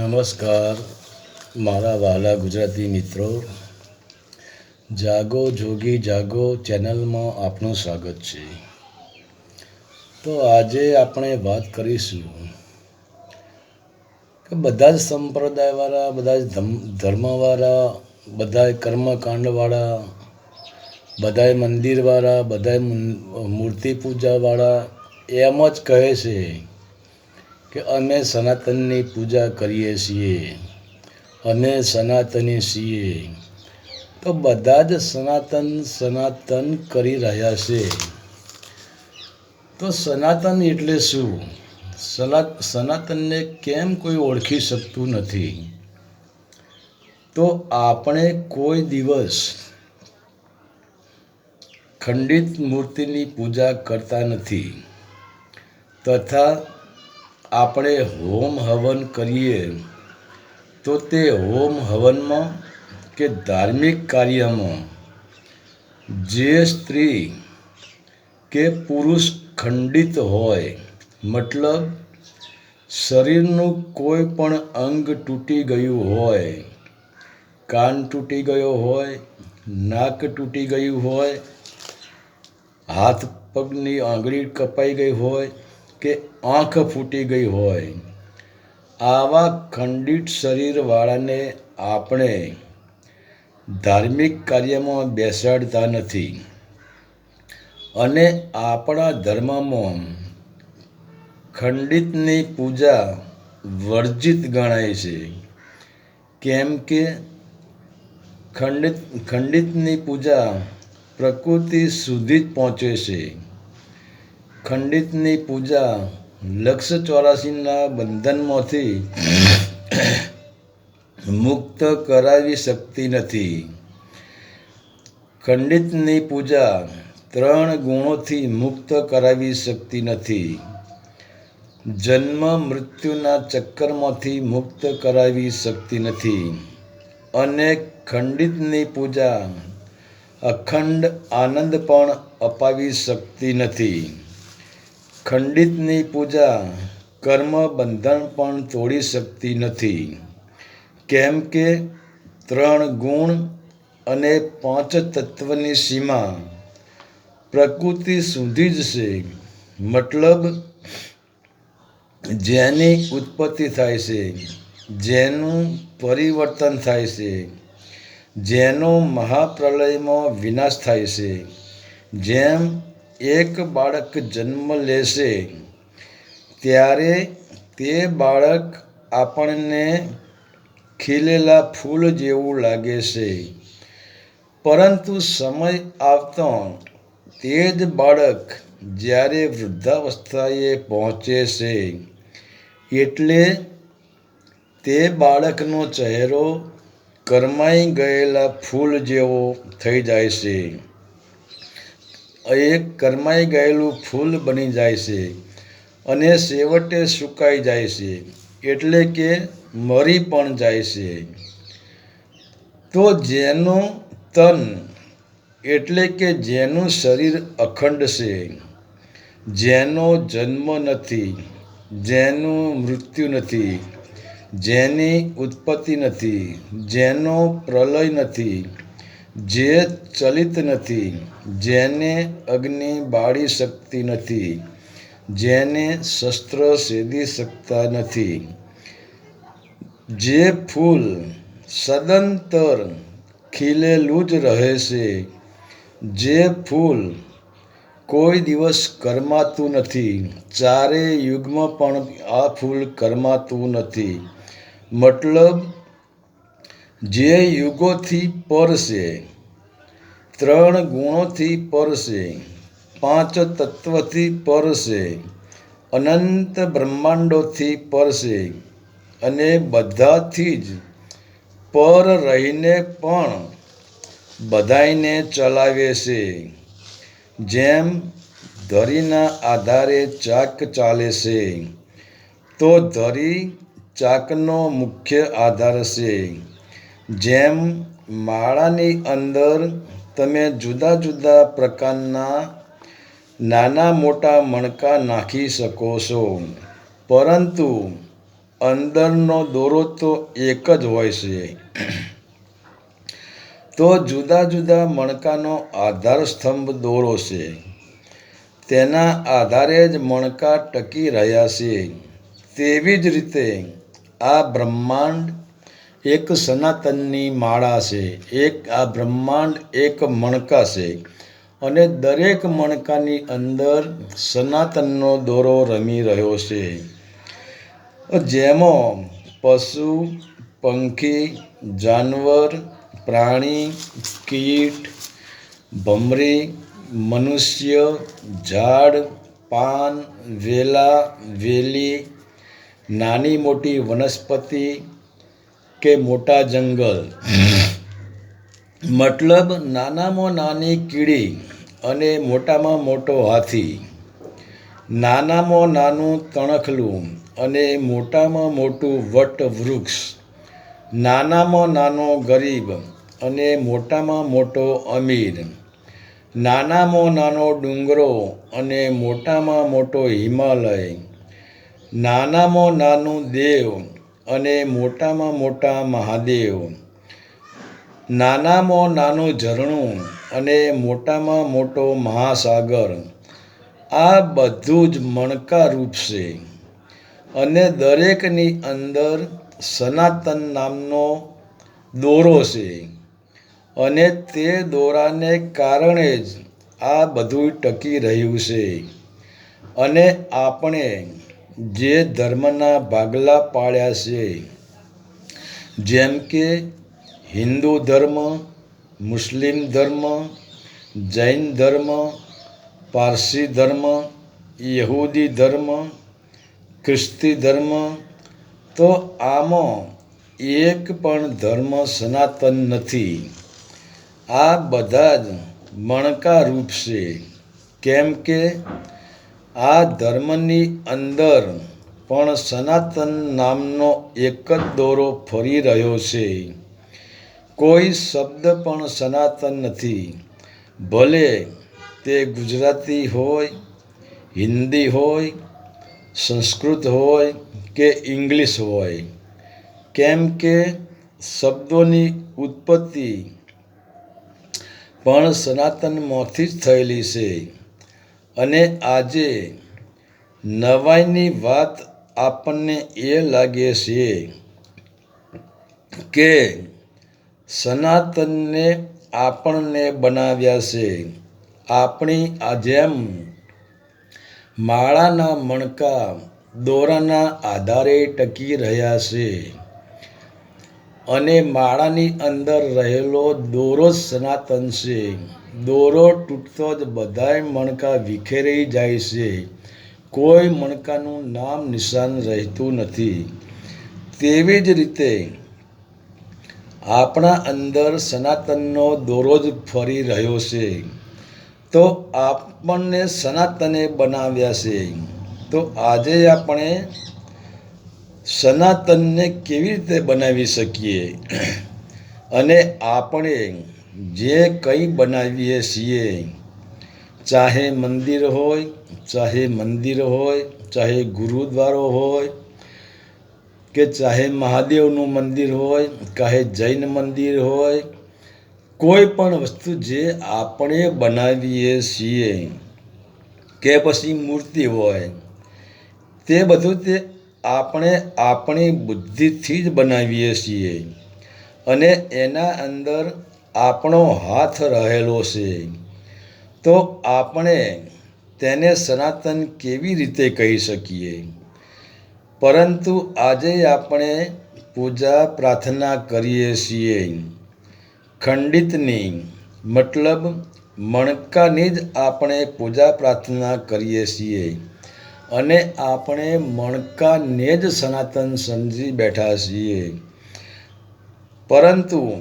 નમસ્કાર, મારા વાલા ગુજરાતી મિત્રો. જાગો જોગી જાગો ચેનલમાં આપનું સ્વાગત છે. તો આજે આપણે વાત કરીશું કે બધા જ સંપ્રદાયવાળા, બધા જ ધર્મવાળા બધા કર્મકાંડવાળા, બધાય મંદિરવાળા, બધાય મૂર્તિ પૂજાવાળા એમ જ કહે છે કે અમે સનાતનની પૂજા કરીએ છીએ. અમે સનાતની છીએ. તો બધા જ સનાતન સનાતન કરી રહ્યા છે. તો સનાતન એટલે શું? સનાતનને કેમ કોઈ ઓળખી શકતું નથી? તો આપણે કોઈ દિવસ ખંડિત મૂર્તિની પૂજા કરતા નથી. તથા આપણે હોમ હવન કરીએ, તો તે હોમ હવનમાં કે ધાર્મિક કાર્યમાં જે સ્ત્રી કે પુરુષ ખંડિત હોય, મતલબ શરીરનું કોઈ પણ અંગ તૂટી ગયું હોય, કાન તૂટી ગયો હોય, નાક તૂટી ગયું હોય, હાથ પગની આંગળી કપાઈ ગઈ હોય કે આંખ ફૂટી ગઈ હોય. આવા ખંડિત શરીરવાળાને આપણે ધાર્મિક કાર્યમાં બેસાડતા નથી. અને આપણા ધર્મમાં ખંડિતની પૂજા વર્જિત ગણાય છે. કેમ કે ખંડિત, ખંડિતની પૂજા પ્રકૃતિ સુધી જ પહોંચે છે. ખંડિતની પૂજા લક્ષ ચોરાસીના બંધનમાંથી મુક્ત કરાવી શકતી નથી. ખંડિતની પૂજા ત્રણ ગુણોથી મુક્ત કરાવી શકતી નથી. જન્મ મૃત્યુના ચક્કરમાંથી મુક્ત કરાવી શકતી નથી. અને ખંડિતની પૂજા અખંડ આનંદ પણ અપાવી શકતી નથી. ખંડિતની પૂજા કર્મ બંધન પણ તોડી શકતી નથી. કેમ કે ત્રણ ગુણ અને પાંચ તત્વની સીમા પ્રકૃતિ સુધી જ છે. મતલબ, જેની ઉત્પત્તિ થાય છે, જેનું પરિવર્તન થાય છે, જેનો મહાપ્રલયમાં વિનાશ થાય છે, જેમ એક બાળક જન્મ લેશે, ત્યારે તે બાળક આપણને ખીલેલા ફૂલ જેવું લાગે છે. પરંતુ સમય આવતો, તે જ બાળક જ્યારે વૃદ્ધાવસ્થાએ પહોંચે છે, એટલે તે બાળકનો ચહેરો કરમાઈ ગયેલા ફૂલ જેવો થઈ જાય છે. એક કરમાઈ ગયેલું ફૂલ બની જાય છે અને છેવટે સુકાઈ જાય છે, એટલે કે મરી પણ જાય છે. તો જેનું તન એટલે કે જેનું શરીર અખંડ છે, જેનો જન્મ નથી, જેનું મૃત્યુ નથી, જેની ઉત્પત્તિ નથી, જેનો પ્રલય નથી જે ચલિત નથી, જેને અગ્નિ બાળી શકતી નથી, જેને શસ્ત્ર સેદી શકતા નથી. જે ફૂલ સદંતર ખીલેલું જ રહે છે, જે ફૂલ કોઈ દિવસ કરમાતું નથી, ચારે યુગમાં પણ આ ફૂલ કરમાતું નથી. મતલબ, જે યુગોથી પર છે ત્રણ ગુણોથી પર પાંચ તત્વથી પર અનંત બ્રહ્માંડોથી પર અને બધાથી જ પર રહીને પણ બધાઈને ચલાવે છે. જેમ ધરીના આધારે ચાક ચાલે છે, તો ધરી ચાકનો મુખ્ય આધાર છે. જેમ માળાની અંદર તમે જુદા જુદા પ્રકારના નાના મોટા મણકા નાખી શકો છો. પરંતુ અંદરનો દોરો તો એક જ હોય છે. તો જુદા જુદા મણકાનો આધાર સ્તંભ દોરો છે. તેના આધારે જ મણકા ટકી રહ્યા છે. તેવી જ રીતે આ બ્રહ્માંડ એક સનાતનની માળા છે, એક આ બ્રહ્માંડ, એક મણકા છે અને દરેક મણકાની અંદર સનાતનનો દોરો રમી રહ્યો છે. જેમાં પશુ, પંખી, જાનવર, પ્રાણી, કીટ, ભમરી, મનુષ્ય, ઝાડ, પાન, વેલા, વેલી, નાની મોટી વનસ્પતિ કે મોટા જંગલ. મતલબ નાનામાં નાની કીડી અને મોટામાં મોટો હાથી. નાનામાં નાનું તણખલું અને મોટામાં મોટું વટ વૃક્ષ. નાનામાં નાનો ગરીબ અને મોટામાં મોટો અમીર. નાનામાં નાનો ડુંગરો અને મોટામાં મોટો હિમાલય. નાનામાં નાનું દેવ અને મોટામાં મોટા મહાદેવ. નાનામાં નાનું ઝરણું અને મોટામાં મોટો મહાસાગર. આ બધું જ મણકા રૂપ છે અને દરેકની અંદર સનાતન નામનો દોરો છે. અને તે દોરાને કારણે જ આ બધું ટકી રહ્યું છે. અને આપણે જે ધર્મના ભાગલા પાડ્યા છે. જેમ કે હિન્દુ ધર્મ, મુસ્લિમ ધર્મ, જૈન ધર્મ, પારસી ધર્મ, યહૂદી ધર્મ, ખ્રિસ્તી ધર્મ, તો આમાં એક પણ ધર્મ સનાતન નથી. આ બધા જ મણકારૂપ છે. કેમ કે આ ધર્મની અંદર પણ સનાતન નામનો એક જ દોરો ફરી રહ્યો છે. કોઈ શબ્દ પણ સનાતન નથી. ભલે તે ગુજરાતી હોય, હિન્દી હોય, સંસ્કૃત હોય કે ઇંગ્લિશ હોય. કેમ કે શબ્દોની ઉત્પત્તિ પણ સનાતનમાંથી જ થયેલી છે. અને આજે નવાઈની વાત આપણને એ લાગે છે કે સનાતનને આપણને બનાવ્યા છે. આપણી આ જેમ માળાના મણકા દોરાના આધારે ટકી રહ્યા છે અને માળાની અંદર રહેલો દોરો જ સનાતન છે. દોરો તૂટતો જ બધાય મણકા વિખેરાઈ જાય છે. કોઈ મણકાનું નામ નિશાન રહેતું નથી. તેવી જ રીતે આપણા અંદર સનાતનનો દોરો જ ફરી રહ્યો છે. તો આપણને સનાતને બનાવ્યા છે. તો આજે આપણે સનાતનને કેવી રીતે બનાવી શકીએ? અને આપણે જે કંઈ બનાવીએ છીએ, ચાહે મંદિર હોય, ચાહે મંદિર હોય, ચાહે ગુરુદ્વારો હોય, કે ચાહે મહાદેવનું મંદિર હોય ચાહે જૈન મંદિર હોય, કોઈ પણ વસ્તુ જે આપણે બનાવીએ છીએ, કે પછી મૂર્તિ હોય, તે બધું તે આપણે આપણી બુદ્ધિથી જ બનાવીએ છીએ. અને એના અંદર આપણો હાથ રહેલો છે. તો આપણે તેને સનાતન કેવી રીતે કહી શકીએ? પરંતુ આજે આપણે પૂજા પ્રાર્થના કરીએ છીએ. ખંડિતની મતલબ મણકાની જ આપણે પૂજા પ્રાર્થના કરીએ છીએ. અને આપણે મણકાને જ સનાતન સમજી બેઠા છીએ. પરંતુ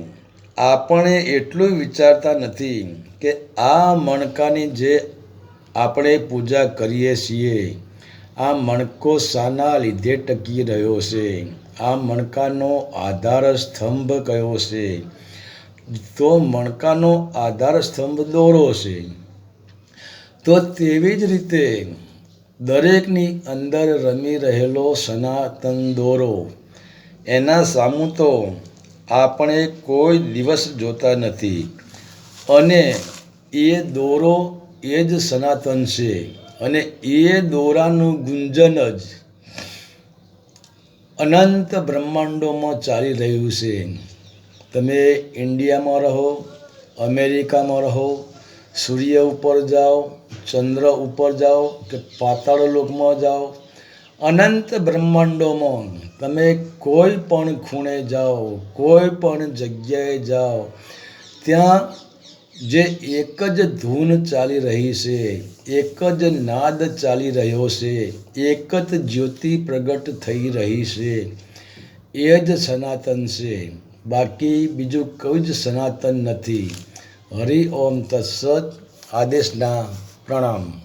આપણે એટલું વિચારતા નથી કે આ મણકાની જે આપણે પૂજા કરીએ છીએ, આ મણકો શાના લીધે ટકી રહ્યો છે, આ મણકાનો આધાર સ્તંભ કયો છે, તો મણકાનો આધાર સ્તંભ દોરો છે. તો તેવી જ રીતે દરેકની અંદર રમી રહેલો સનાતન દોરો, એના સામું તો આપણે કોઈ દિવસ જોતા નથી. અને એ દોરો એ જ સનાતન છે અને એ દોરાનું ગુંજન જ અનંત બ્રહ્માંડોમાં ચાલી રહ્યું છે. તમે ઇન્ડિયામાં રહો, અમેરિકામાં રહો, સૂર્ય ઉપર જાઓ, ચંદ્ર ઉપર જાઓ કે પાતાળ લોકમાં જાઓ અનંત બ્રહ્માંડોમાં તમે કોઈ પણ ખૂણે જાઓ, કોઈ પણ જગ્યાએ જાઓ, ત્યાં જે એક જ ધૂન ચાલી રહી છે, એક જ નાદ ચાલી રહ્યો છે, એક જ જ્યોતિ પ્રગટ થઈ રહી છે, એ જ સનાતન છે. બાકી બીજું કોઈ જ સનાતન નથી. હરિ ઓમ તત્સત આદેશના પ્રણામ.